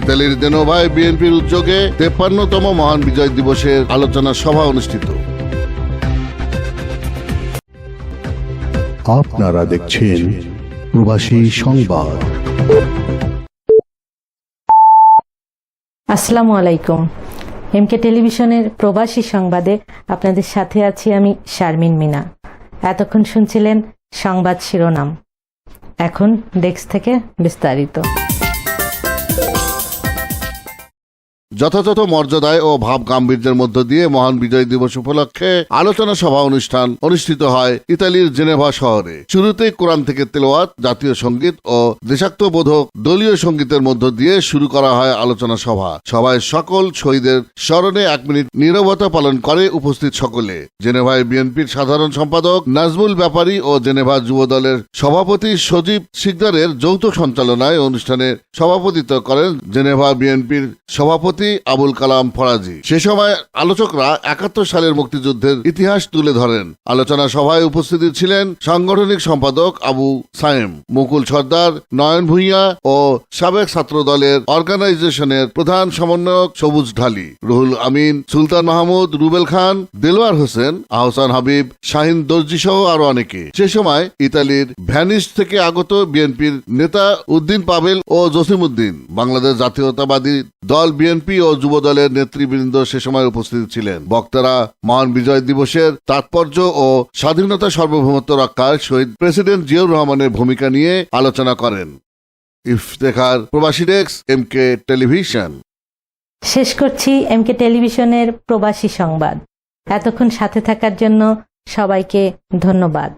ইতালির জেনোভায় বিএনপির উদ্যোগে তেপ্পান্নতম মহান বিজয় দিবসের আলোচনা সভা অনুষ্ঠিত। আপনারা দেখছেন প্রবাসী সংবাদ। আসসালামু আলাইকুম। এমকে টেলিভিশনের প্রবাসী সংবাদে আপনাদের সাথে আছি আমি শারমিন মিনা। এতক্ষণ শুনছিলেন সংবাদ শিরোনাম। এখন ডেস্ক থেকে বিস্তারিত। যথাযথ মর্যাদায় ও ভাব গাম্ভীর্যের মধ্য দিয়ে মহান বিজয় দিবস উপলক্ষে আলোচনা সভা অনুষ্ঠান অনুষ্ঠিত হয় ইতালির জেনেভা শহরে। শুরুতেই কোরআন থেকে তেলোয়াত জাতীয় সংগীত ও দেশাত্মবোধক দলীয় সঙ্গীতের মধ্য দিয়ে শুরু করা হয় আলোচনা সভা। সভায় সকল শহীদের স্মরণে এক মিনিট নীরবতা পালন করে উপস্থিত সকলে। জেনেভায় বিএনপির সাধারণ সম্পাদক নাজমুল ব্যাপারী ও জেনেভা যুব দলের সভাপতি সজীব শিকদারের যৌথ সঞ্চালনায় অনুষ্ঠানে সভাপতিত্ব করেন জেনেভা বিএনপির সভাপতি আবুল কালাম ফরাজি। সে সময় আলোচকরা একাত্তর সালের মুক্তিযুদ্ধের ইতিহাস তুলে ধরেন। আলোচনা সভায় উপস্থিত ছিলেন সাংগঠনিক সম্পাদক আবু সায়েম, মুকুল সর্দার, নয়ন ভূঁইয়া ও সাবেক ছাত্র দলের অর্গানাইজেশনের প্রধান সমন্বয়ক সবুজ ঢালি, রুহুল আমিন, সুলতান মাহমুদ, রুবেল খান, দেলোয়ার হোসেন, আহসান হাবিব, শাহিন দর্জি সহ আরও অনেকে। সে সময় ইতালির ভ্যানিস থেকে আগত বিএনপির নেতা উদ্দিন পাবেল ও জসিম উদ্দিন বাংলাদেশ জাতীয়তাবাদী দল বিএনপি ও যুব দলের নেতৃবৃন্দ সে সময় উপস্থিত ছিলেন। বক্তারা মহান বিজয় দিবসের তাৎপর্য ও স্বাধীনতা সার্বভৌমত্ব রক্ষার শহীদ প্রেসিডেন্ট জিয়াউর রহমানের ভূমিকা নিয়ে আলোচনা করেন। ইফতেখার প্রবাসী ডেস্ক, এম কে টেলিভিশন। শেষ করছি এমকে টেলিভিশনের প্রবাসী সংবাদ। এতক্ষণ সাথে থাকার জন্য সবাইকে ধন্যবাদ।